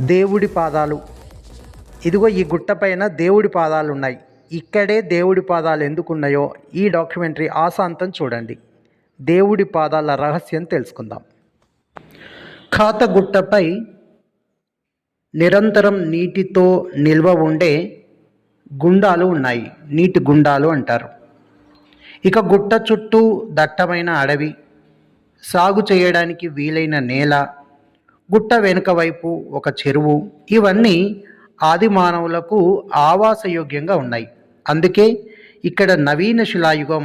దేవుడి పాదాలు. ఇదిగో ఈ గుట్టపైన దేవుడి పాదాలు ఉన్నాయి ఇక్కడే దేవుడి పాదాలు ఎందుకున్నాయో ఈ డాక్యుమెంటరీ ఆశాంతం చూడండి. దేవుడి పాదాల రహస్యం తెలుసుకుందాం. ఖాత గుట్టపై నిరంతరం నీటితో నిల్వ ఉండే గుండాలు ఉన్నాయి. నీటి గుండాలు అంటారు. ఇక గుట్ట చుట్టూ దట్టమైన అడవి. సాగు చేయడానికి వీలైన నేల గుట్ట వెనుక వైపు ఒక చెరువు. ఇవన్నీ ఆది మానవులకు ఆవాసయోగ్యంగా ఉన్నాయి. అందుకే ఇక్కడ నవీన శిలాయుగం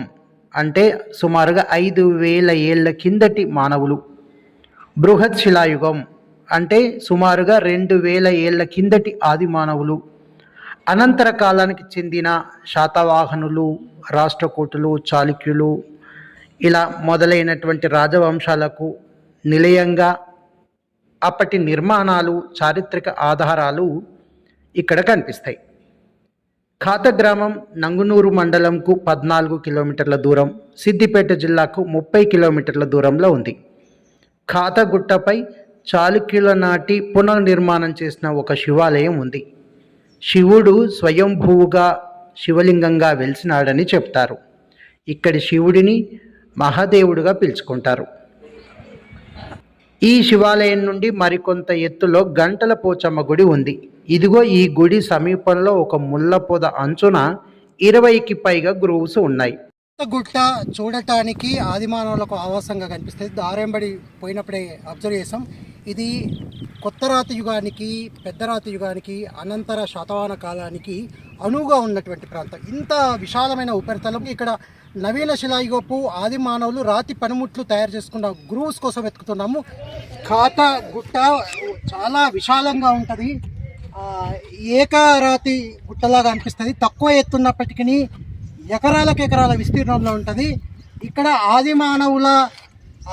అంటే సుమారుగా ఐదు వేల ఏళ్ళ కిందటి మానవులు. బృహత్ శిలాయుగం అంటే సుమారుగా రెండు వేల ఏళ్ళ కిందటి ఆది మానవులు అనంతర కాలానికి చెందిన శాతవాహనులు రాష్ట్రకూటులు చాళుక్యులు ఇలా మొదలైనటువంటి రాజవంశాలకు నిలయంగా అప్పటి నిర్మాణాలు చారిత్రక ఆధారాలు ఇక్కడ కనిపిస్తాయి. ఖాత గ్రామం నంగునూరు మండలంకు పద్నాలుగు కిలోమీటర్ల దూరం సిద్దిపేట జిల్లాకు ముప్పై కిలోమీటర్ల దూరంలో ఉంది. ఖాతగుట్టపై చాళుక్యుల నాటి పునర్నిర్మాణం చేసిన ఒక శివాలయం ఉంది. శివుడు స్వయంభూవుగా శివలింగంగా వెలిసినాడని చెప్తారు. ఇక్కడి శివుడిని మహాదేవుడుగా పిలుచుకుంటారు. ఈ శివాలయం నుండి మరికొంత ఎత్తులో గంటల పోచమ్మ గుడి ఉంది. ఇదిగో ఈ గుడి సమీపంలో ఒక ముళ్ళ పొద అంచున ఇరవైకి పైగా గ్రూవ్స్ ఉన్నాయి. గుట్ట చూడటానికి ఆదిమానవులకు ఆవాసంగా కనిపిస్తుంది. దారెంబడి పోయినప్పుడే అబ్జర్వ్ చేసాం ఇది కొత్త రాతి యుగానికి పెద్ద రాతి యుగానికి అనంతర శాతవాహన కాలానికి అనువుగా ఉన్నటువంటి ప్రాంతం. ఇంత విశాలమైన ఉపరితలం. ఇక్కడ నవీన శిలాయుగపు ఆది మానవులు రాతి పనిముట్లు తయారు చేసుకున్న గ్రూవ్స్ కోసం వెతుకుతున్నాము. ఖాత గుట్ట చాలా విశాలంగా ఉంటుంది. ఏకరాతి గుట్టలాగా అనిపిస్తుంది. తక్కువ ఎత్తున్నప్పటికీ ఎకరాలకు ఎకరాల విస్తీర్ణంలో ఉంటుంది. ఇక్కడ ఆది మానవుల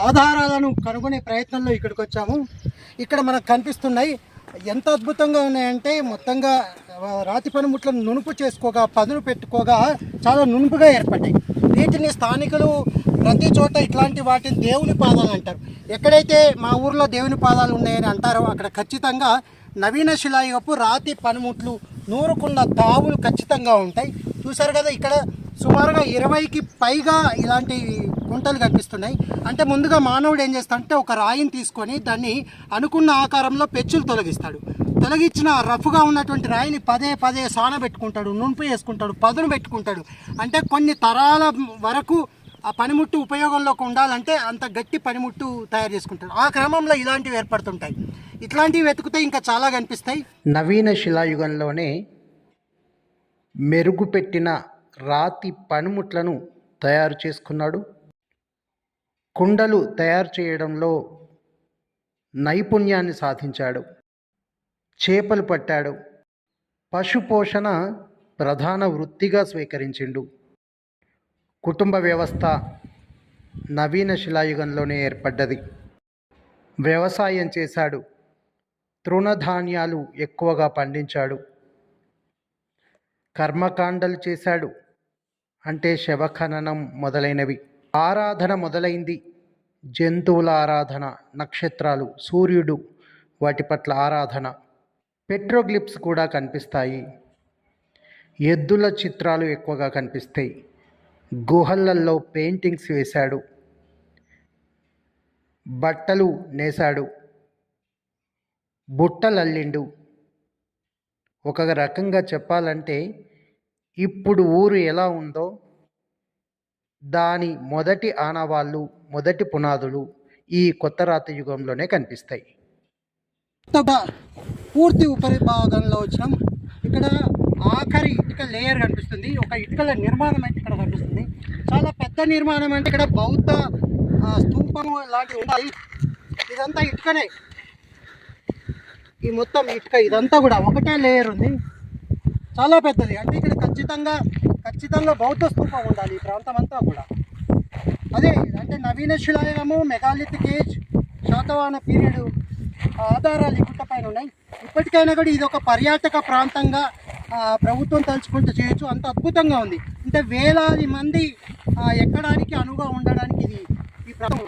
ఆధారాలను కనుగొనే ప్రయత్నంలో ఇక్కడికి వచ్చాము. ఇక్కడ మనకు కనిపిస్తున్నాయి ఎంత అద్భుతంగా ఉన్నాయంటే మొత్తంగా రాతి పనిముట్లను నునుపు చేసుకోగా పదును పెట్టుకోగా చాలా నునుపుగా ఏర్పడ్డాయి. వీటిని స్థానికులు ప్రతి చోట ఇట్లాంటి వాటిని దేవుని పాదాలు అంటారు. ఎక్కడైతే మా ఊర్లో దేవుని పాదాలు ఉన్నాయని అంటారో అక్కడ ఖచ్చితంగా నవీన శిలాయుగపు రాతి పనిముట్లు నూరుకున్న తావులు ఖచ్చితంగా ఉంటాయి. చూసారు కదా ఇక్కడ సుమారుగా ఇరవైకి పైగా ఇలాంటి గుంటలు కనిపిస్తున్నాయి. అంటే ముందుగా మానవుడు ఏం చేస్తాడంటే ఒక రాయిని తీసుకొని దాన్ని అనుకున్న ఆకారంలో పెచ్చులు తొలగిస్తాడు. తొలగించిన రఫ్గా ఉన్నటువంటి రాయిని పదే పదే సాన పెట్టుకుంటాడు నునుపు వేసుకుంటాడు పదును పెట్టుకుంటాడు. అంటే కొన్ని తరాల వరకు ఆ పనిముట్టు ఉపయోగంలోకి ఉండాలంటే అంత గట్టి పనిముట్టు తయారు చేసుకుంటాడు. ఆ క్రమంలో ఇలాంటివి ఏర్పడుతుంటాయి. ఇట్లాంటివి వెతికితే ఇంకా చాలా కనిపిస్తాయి. నవీన శిలాయుగంలోనే మెరుగుపెట్టిన రాతి పనిముట్లను తయారు చేసుకున్నాడు. కుండలు తయారు చేయడంలో నైపుణ్యాన్ని సాధించాడు. చేపలు పట్టాడు. పశుపోషణ ప్రధాన వృత్తిగా స్వీకరించిండు. కుటుంబ వ్యవస్థ నవీన శిలాయుగంలోనే ఏర్పడ్డది. వ్యవసాయం చేశాడు. తృణధాన్యాలు ఎక్కువగా పండించాడు. కర్మకాండలు చేశాడు. అంటే శవఖననం మొదలైనవి. ఆరాధన మొదలైంది. జంతువుల ఆరాధన నక్షత్రాలు సూర్యుడు వాటి పట్ల ఆరాధన. పెట్రోగ్లిప్స్ కూడా కనిపిస్తాయి. ఎద్దుల చిత్రాలు ఎక్కువగా కనిపిస్తాయి. గుహలల్లో పెయింటింగ్స్ వేశాడు. బట్టలు నేశాడు. బుట్టలల్లిండు. ఒక రకంగా చెప్పాలంటే ఇప్పుడు ఊరు ఎలా ఉందో దాని మొదటి ఆనవాళ్ళు మొదటి పునాదులు ఈ కొత్త రాతి యుగంలోనే కనిపిస్తాయి. పూర్తి ఉపరి భాగంలో వచ్చినాం. ఇక్కడ ఆఖరి ఇటుక లేయర్ కనిపిస్తుంది. ఒక ఇటుకల నిర్మాణం అయితే ఇక్కడ కనిపిస్తుంది. చాలా పెద్ద నిర్మాణం అంటే ఇక్కడ బౌద్ధ ఆ, స్తూపము లాంటివి ఉన్నాయి. ఇదంతా ఇటుకనే. ఈ మొత్తం ఇటుక ఇదంతా కూడా ఒకటే లేయర్ ఉంది. చాలా పెద్దది. అంటే ఇక్కడ ఖచ్చితంగా ఖచ్చితంగా బౌద్ధ స్థూపం ఉండాలి ఈ ప్రాంతం అంతా కూడా. అదే అంటే నవీన శిలాయుగము మెగాలిథిక్ ఏజ్ శాతవాహన పీరియడ్ ఆధారాలు ఈ గుట్టపైన ఉన్నాయి. ఇప్పటికైనా కూడా ఇది ఒక పర్యాటక ప్రాంతంగా ప్రభుత్వం తలుచుకుంటూ చేయొచ్చు. అంత అద్భుతంగా ఉంది. అంటే వేలాది మంది ఎక్కడానికి అనువుగా ఉండడానికి ఇది ఈ ప్రాంతం.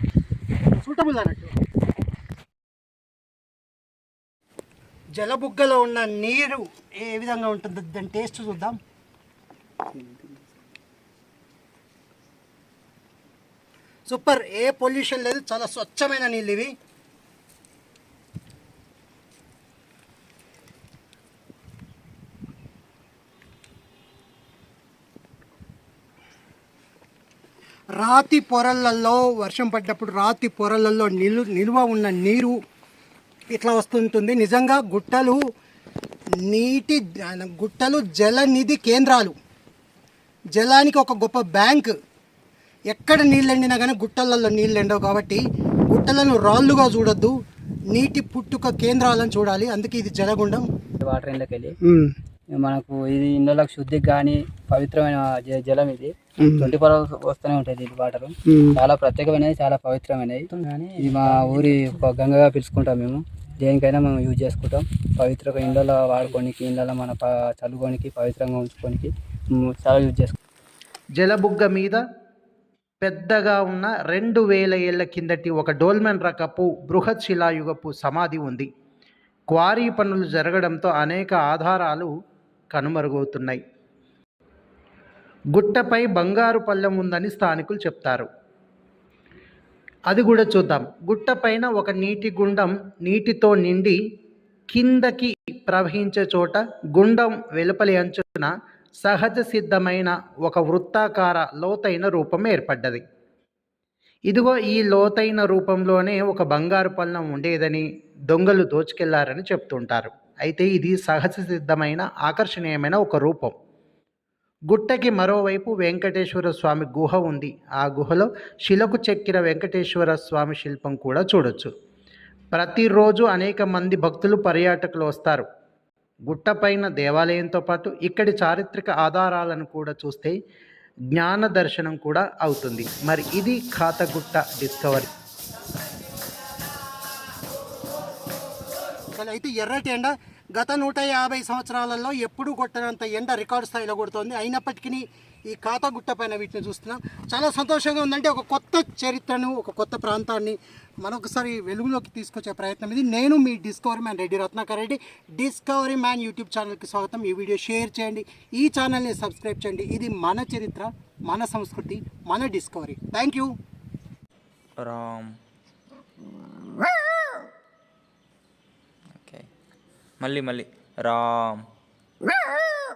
జలబుగ్గలో ఉన్న నీరు ఏ విధంగా ఉంటుంది దాని టేస్ట్ చూద్దాం. సూపర్ ఏ పొల్యూషన్ లేదు చాలా స్వచ్ఛమైన నీళ్ళు ఇవి. రాతి పొరలలో వర్షం పడ్డప్పుడు రాతి పొరలలో నిలు నిల్వ ఉన్న నీరు ఇట్లా వస్తుంటుంది. నిజంగా గుట్టలు నీటి గుట్టలు జలనిధి కేంద్రాలు. జలానికి ఒక గొప్ప బ్యాంక్. ఎక్కడ నీళ్ళు ఎండినా కానీ గుట్టలలో నీళ్ళు ఎండవు కాబట్టి గుట్టలను రాళ్ళుగా చూడొద్దు. నీటి పుట్టుక కేంద్రాలను చూడాలి. అందుకే ఇది జలగుండం. వాటర్ మనకు ఇది ఇండ్లకు శుద్ధికి కానీ పవిత్రమైన జ- జలం ఇది. ట్వంటీ ఫోర్ అవర్స్ వస్తూనే ఉంటుంది ఇది వాటర్. చాలా ప్రత్యేకమైనది చాలా పవిత్రమైనది. ఇది మా ఊరి ఒక గంగగా పిలుచుకుంటాం మేము. దేనికైనా మనం యూజ్ చేసుకుంటాం. పవిత్రంగా ఇండ్లలో వాడుకోనికి ఇండ్లలో మన ప చల్లుకోనికి పవిత్రంగా ఉంచుకోనికి మ్, చాలా యూజ్ చేసుకుంటాం. జలబుగ్గ మీద పెద్దగా ఉన్న రెండు వేల ఏళ్ళ కిందటి ఒక డోల్మెన్ రకపు బృహత్ శిలాయుగపు సమాధి ఉంది. క్వారీ పనులు జరగడంతో అనేక ఆధారాలు కనుమరుగవుతున్నాయి. గుట్టపై బంగారు పళ్ళెం ఉందని స్థానికులు చెప్తారు. అది కూడా చూద్దాం. గుట్టపైన ఒక నీటి గుండం నీటితో నిండి కిందకి ప్రవహించే చోట గుండం వెలుపలి అంచున సహజ సిద్ధమైన ఒక వృత్తాకార లోతైన రూపం ఏర్పడ్డది. ఇదిగో ఈ లోతైన రూపంలోనే ఒక బంగారు పళ్ళం ఉండేదని దొంగలు దోచుకెళ్ళారని చెప్తుంటారు. అయితే ఇది సహజ సిద్ధమైన ఆకర్షణీయమైన ఒక రూపం. గుట్టకి మరోవైపు వెంకటేశ్వర స్వామి గుహ ఉంది. ఆ గుహలో శిలకు చెక్కిన వెంకటేశ్వర స్వామి శిల్పం కూడా చూడొచ్చు. ప్రతిరోజు అనేక మంది భక్తులు పర్యాటకులు వస్తారు. గుట్టపైన దేవాలయంతో పాటు ఇక్కడి చారిత్రక ఆధారాలను కూడా చూస్తే జ్ఞాన దర్శనం కూడా అవుతుంది. మరి ఇది ఖాతగుట్ట డిస్కవరీ. అయితే ఎర్రటి ఎండ గత నూట యాభై సంవత్సరాలలో ఎప్పుడూ కొట్టనంత ఎండ రికార్డు స్థాయిలో కొడుతోంది. అయినప్పటికీ ఈ కాతగుట్ట పైన వీటిని చూస్తున్నాం. చాలా సంతోషంగా ఉందంటే ఒక కొత్త చరిత్రను ఒక కొత్త ప్రాంతాన్ని మరొకసారి వెలుగులోకి తీసుకొచ్చే ప్రయత్నం ఇది. నేను మీ discovery man Reddy Ratnakar Reddy. Discovery man YouTube ఛానల్కి స్వాగతం. ఈ వీడియో షేర్ చేయండి. ఈ ఛానల్ని సబ్స్క్రైబ్ చేయండి. ఇది మన చరిత్ర మన సంస్కృతి మన డిస్కవరీ థ్యాంక్ యూ రామ్. మళ్ళీ మళ్ళీ. రామ్.